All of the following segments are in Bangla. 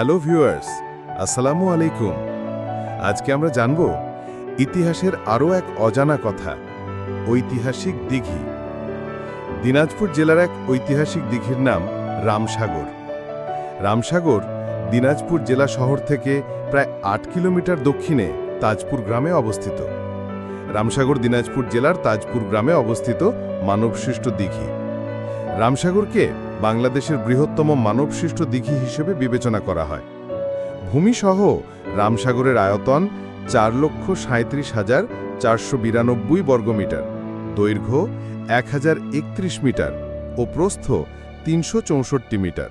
হ্যালো ভিউয়ার্স, আসসালামু আলাইকুম। আজকে আমরা জানব ইতিহাসের আরও এক অজানা কথা, ঐতিহাসিক দিঘি। দিনাজপুর জেলার এক ঐতিহাসিক দিঘির নাম রামসাগর। রামসাগর দিনাজপুর জেলা শহর থেকে প্রায় আট কিলোমিটার দক্ষিণে তাজপুর গ্রামে অবস্থিত। রামসাগর দিনাজপুর জেলার তাজপুর গ্রামে অবস্থিত মানবসৃষ্ট দিঘি। রামসাগরকে বাংলাদেশের বৃহত্তম মানবসৃষ্ট দিঘি হিসেবে বিবেচনা করা হয়। ভূমিসহ রামসাগরের আয়তন চার লক্ষ সাঁত্রিশ হাজার চারশো বিরানব্বই বর্গমিটার দৈর্ঘ্য এক হাজার একত্রিশ মিটার ও প্রস্থ তিনশো চৌষট্টি মিটার।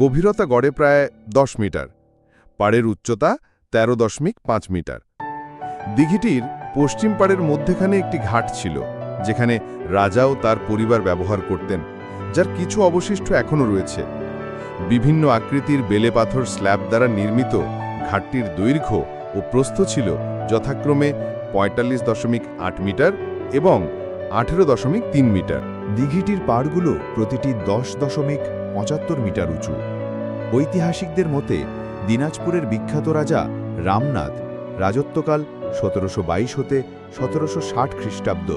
গভীরতা গড়ে প্রায় দশ মিটার, পাড়ের উচ্চতা তেরো দশমিক পাঁচ মিটার। দিঘিটির পশ্চিম পাড়ের মধ্যেখানে একটি ঘাট ছিল, যেখানে রাজা ও তার পরিবার ব্যবহার করতেন। যার কিছু অবশিষ্ট এখনও রয়েছে। বিভিন্ন আকৃতির বেলে পাথর স্ল্যাব দ্বারা নির্মিত ঘাটটির দৈর্ঘ্য ও প্রস্থ ছিল যথাক্রমে পঁয়তাল্লিশ দশমিক আট মিটার এবং আঠেরো দশমিক তিন মিটার। দিঘিটির পাড়গুলো প্রতিটি দশ দশমিক পঁচাত্তর মিটার উঁচু। ঐতিহাসিকদের মতে দিনাজপুরের বিখ্যাত রাজা রামনাথ রাজত্বকাল সতেরোশো বাইশ হতে সতেরোশো ষাট খ্রিস্টাব্দ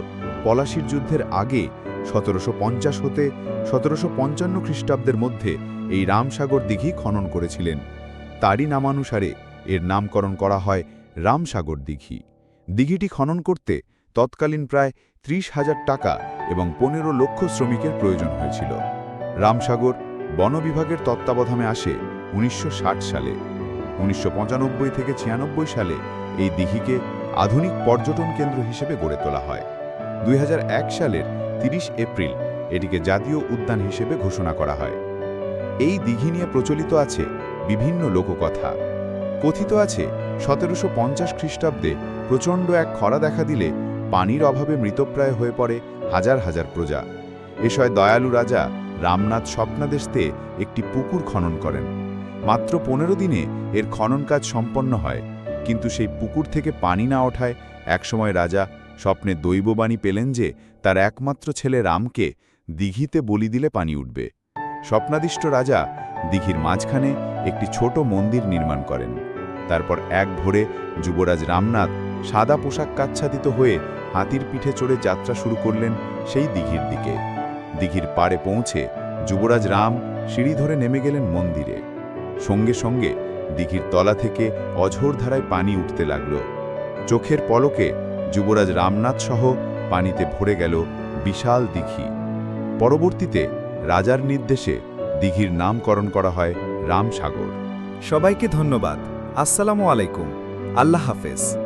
পলাশির যুদ্ধের আগে সতেরোশো পঞ্চাশ হতে সতেরোশো পঞ্চান্ন খ্রিস্টাব্দের মধ্যে এই রামসাগর দিঘি খনন করেছিলেন। তারই নামানুসারে এর নামকরণ করা হয় রামসাগর দিঘি। দিঘিটি খনন করতে তৎকালীন প্রায় ত্রিশ হাজার টাকা এবং পনেরো লক্ষ শ্রমিকের প্রয়োজন হয়েছিল। রামসাগর বন বিভাগের তত্ত্বাবধানে আসে উনিশশো ষাট সালে। উনিশশো পঁচানব্বই থেকে ছিয়ানব্বই সালে এই দিঘিকে আধুনিক পর্যটন কেন্দ্র হিসেবে গড়ে তোলা হয়। দুই হাজার এক সালের ৩০ এপ্রিল এটিকে জাতীয় উদ্যান হিসেবে ঘোষণা করা হয়। এই দিঘি নিয়ে প্রচলিত আছে বিভিন্ন লোককথা। কথিত আছে, সতেরোশো পঞ্চাশ খ্রিস্টাব্দে প্রচণ্ড এক খরা দেখা দিলে পানির অভাবে মৃতপ্রায় হয়ে পড়ে হাজার হাজার প্রজা। এসয় দয়ালু রাজা রামনাথ স্বপ্নাদেশতে একটি পুকুর খনন করেন। মাত্র পনেরো দিনে এর খনন কাজ সম্পন্ন হয়, কিন্তু সেই পুকুর থেকে পানি না ওঠায় একসময় রাজা স্বপ্নে দৈববাণী পেলেন যে তার একমাত্র ছেলে রামকে দিঘিতে বলি দিলে পানি উঠবে। স্বপ্নাদিষ্ট রাজা দিঘির মাঝখানে একটি ছোট মন্দির নির্মাণ করেন। তারপর এক ভোরে যুবরাজ রামনাথ সাদা পোশাক কাচ্ছাদিত হয়ে হাতির পিঠে চড়ে যাত্রা শুরু করলেন সেই দিঘির দিকে। দিঘির পাড়ে পৌঁছে যুবরাজ রাম সিঁড়ি ধরে নেমে গেলেন মন্দিরে। সঙ্গে সঙ্গে দিঘির তলা থেকে অঝোর ধারায় পানি উঠতে লাগল। চোখের পলকে যুবরাজ রামনাথ সহ পানিতে ভরে গেল বিশাল দিঘি। পরবর্তীতে রাজার নির্দেশে দিঘির নামকরণ করা হয় রামসাগর। সবাইকে ধন্যবাদ। আসসালামু আলাইকুম। আল্লাহ হাফেজ।